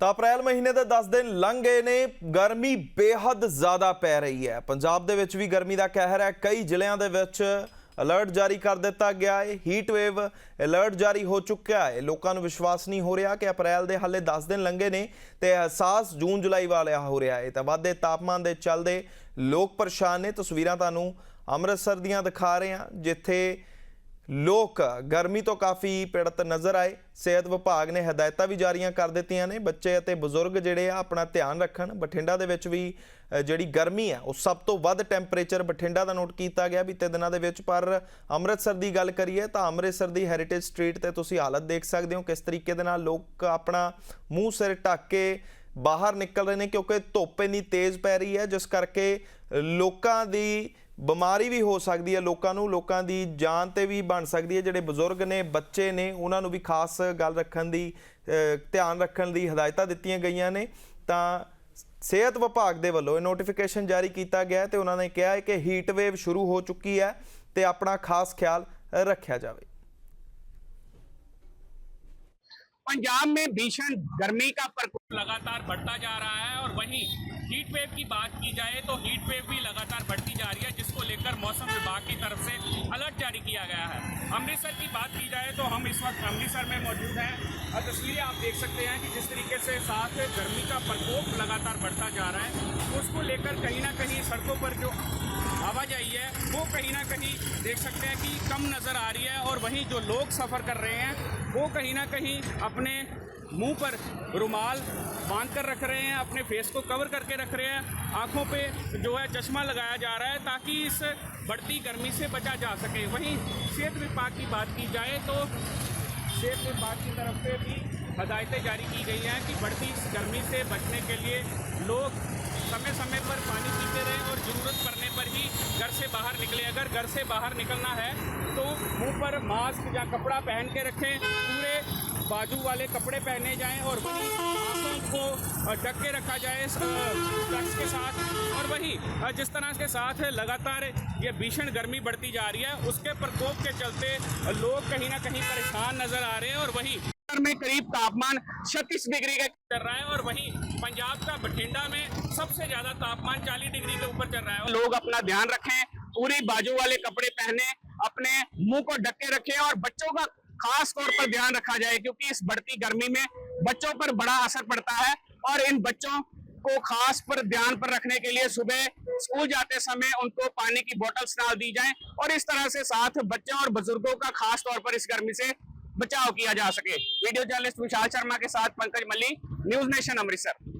ਤਾਂ ਅਪ੍ਰੈਲ ਮਹੀਨੇ ਦੇ 10 ਦਿਨ ਲੰਘ ਗਏ ਨੇ, ਗਰਮੀ ਬੇਹੱਦ ਜ਼ਿਆਦਾ ਪੈ ਰਹੀ ਹੈ। ਪੰਜਾਬ ਦੇ ਵਿੱਚ ਵੀ ਗਰਮੀ ਦਾ ਕਹਿਰ ਹੈ। ਕਈ ਜ਼ਿਲ੍ਹਿਆਂ ਦੇ ਵਿੱਚ ਅਲਰਟ ਜਾਰੀ ਕਰ ਦਿੱਤਾ ਗਿਆ ਹੈ। ਹੀਟ ਵੇਵ ਅਲਰਟ ਜਾਰੀ ਹੋ ਚੁੱਕਿਆ ਹੈ। ਲੋਕਾਂ ਨੂੰ ਵਿਸ਼ਵਾਸ ਨਹੀਂ ਹੋ ਰਿਹਾ ਕਿ ਅਪ੍ਰੈਲ ਦੇ ਹਾਲੇ 10 ਦਿਨ ਲੰਘੇ ਨੇ ਤੇ ਅਹਿਸਾਸ ਜੂਨ, ਜੁਲਾਈ ਵਾਲਿਆ ਹੋ ਰਿਹਾ ਹੈ। ਤਾਂ ਵਾਧੇ ਤਾਪਮਾਨ ਦੇ ਚੱਲਦੇ ਲੋਕ ਪਰੇਸ਼ਾਨ ਨੇ। ਤਸਵੀਰਾਂ ਤੁਹਾਨੂੰ ਅੰਮ੍ਰਿਤਸਰ ਦੀਆਂ ਦਿਖਾ ਰਹੇ ਹਾਂ, ਜਿੱਥੇ ਲੋਕ ਗਰਮੀ ਤੋਂ ਕਾਫੀ ਪੀੜਤ ਨਜ਼ਰ ਆਏ। ਸਿਹਤ ਵਿਭਾਗ ਨੇ ਹਦਾਇਤਾਂ ਵੀ ਜਾਰੀਆਂ ਕਰ ਦਿੱਤੀਆਂ ਨੇ। ਬੱਚੇ ਅਤੇ ਬਜ਼ੁਰਗ ਜਿਹੜੇ ਆ, ਆਪਣਾ ਧਿਆਨ ਰੱਖਣ। ਬਠਿੰਡਾ ਦੇ ਵਿੱਚ ਵੀ ਜਿਹੜੀ ਗਰਮੀ ਆ, ਉਹ ਸਭ ਤੋਂ ਵੱਧ ਟੈਂਪਰੇਚਰ ਬਠਿੰਡਾ ਦਾ ਨੋਟ ਕੀਤਾ ਗਿਆ ਬੀਤੇ ਦਿਨਾਂ ਦੇ ਵਿੱਚ। ਪਰ ਅੰਮ੍ਰਿਤਸਰ ਦੀ ਗੱਲ ਕਰੀਏ ਤਾਂ ਅੰਮ੍ਰਿਤਸਰ ਦੀ ਹੈਰੀਟੇਜ ਸਟਰੀਟ ਤੇ ਤੁਸੀਂ ਹਾਲਤ ਦੇਖ ਸਕਦੇ ਹੋ ਕਿਸ ਤਰੀਕੇ ਦੇ ਨਾਲ ਲੋਕ ਆਪਣਾ ਮੂੰਹ ਸਿਰ ਢੱਕ ਕੇ ਬਾਹਰ ਨਿਕਲ ਰਹੇ ਨੇ ਕਿਉਂਕਿ ਧੁੱਪ ਇੰਨੀ ਤੇਜ਼ ਪੈ ਰਹੀ ਹੈ, ਜਿਸ ਕਰਕੇ ਲੋਕਾਂ ਦੀ ਬਿਮਾਰੀ ਵੀ ਹੋ ਸਕਦੀ ਹੈ ਲੋਕਾਂ ਨੂੰ ਲੋਕਾਂ ਦੀ ਜਾਨ ਤੇ ਵੀ ਬਣ ਸਕਦੀ ਹੈ ਜਿਹੜੇ ਬਜ਼ੁਰਗ ਨੇ ਬੱਚੇ ਨੇ ਉਹਨਾਂ ਨੂੰ ਵੀ ਖਾਸ ਗੱਲ ਰੱਖਣ ਦੀ ਅ, ਧਿਆਨ ਰੱਖਣ ਦੀ ਹਦਾਇਤਾਂ ਦਿੱਤੀਆਂ ਗਈਆਂ ਨੇ ਤਾਂ ਸਿਹਤ ਵਿਭਾਗ ਦੇ ਵੱਲੋਂ ਇਹ ਨੋਟੀਫਿਕੇਸ਼ਨ ਜਾਰੀ ਕੀਤਾ ਗਿਆ ਹੈ ਤੇ ਉਹਨਾਂ ਨੇ ਕਿਹਾ ਹੈ ਕਿ ਹੀਟ ਵੇਵ ਸ਼ੁਰੂ ਹੋ ਚੁੱਕੀ ਹੈ ਤੇ ਆਪਣਾ ਖਾਸ ਖਿਆਲ ਰੱਖਿਆ ਜਾਵੇ पंजाब में भीषण गर्मी का प्रकोप लगातार बढ़ता जा रहा है और वहीं हीट वेव की बात की जाए तो हीट वेव भी लगातार बढ़ती मौसम विभाग की तरफ़ से अलर्ट जारी किया गया है। अमृतसर की बात की जाए तो हम इस वक्त अमृतसर में मौजूद हैं। और तस्वीरें आप देख सकते हैं कि जिस तरीके से साथ गर्मी का प्रकोप लगातार बढ़ता जा रहा है, उसको लेकर कहीं ना कहीं सड़कों पर जो आवाजाही है, वो कहीं ना कहीं देख सकते हैं कि कम नज़र आ रही है। और वहीं जो लोग सफ़र कर रहे हैं, वो कहीं ना कहीं अपने मुँह पर रुमाल बाँध कर रख रहे हैं, अपने फेस को कवर करके रख रहे हैं। आँखों पे जो है चश्मा लगाया जा रहा है ताकि इस बढ़ती गर्मी से बचा जा सके। वहीं सेहत विभाग की बात की जाए तो सेहत विभाग की तरफ़ से भी हदायतें जारी की गई हैं कि बढ़ती गर्मी से बचने के लिए लोग समय समय पर पानी पीते रहें और ज़रूरत पड़ने पर ही घर से बाहर निकले। अगर घर से बाहर निकलना है तो मुँह पर मास्क या कपड़ा पहन के रखें, पूरे बाजू वाले कपड़े पहने जाएँ और वहीं को ढक के रखा जाए। स्टक्स के साथ और वहीं जिस तरह के साथ लगातार ये भीषण गर्मी बढ़ती जा रही है उसके प्रकोप के चलते लोग कहीं ना कहीं परेशान नज़र आ रहे हैं और वहीं में करीब तापमान 36 डिग्री का चल रहा है और वहीं पंजाब का बठिंडा में सबसे ज़्यादा तापमान 40 डिग्री के ऊपर चल रहा है। लोग अपना ध्यान रखें पूरी बाजू वाले कपड़े पहने अपने मुँह को ढके रखें और बच्चों का खास तौर पर ध्यान रखा जाए क्योंकि इस बढ़ती गर्मी में बच्चों पर बड़ा असर पड़ता है और इन बच्चों को खास पर ध्यान पर रखने के लिए सुबह स्कूल जाते समय उनको पानी की बोतल्स डाल दी जाए और इस तरह से साथ बच्चों और बुज़ुर्गों का खास तौर पर इस गर्मी से बचाव किया जा सके। वीडियो जर्नलिस्ट विशाल शर्मा के साथ पंकज मल्ली, न्यूज़ नेशन, अमृतसर।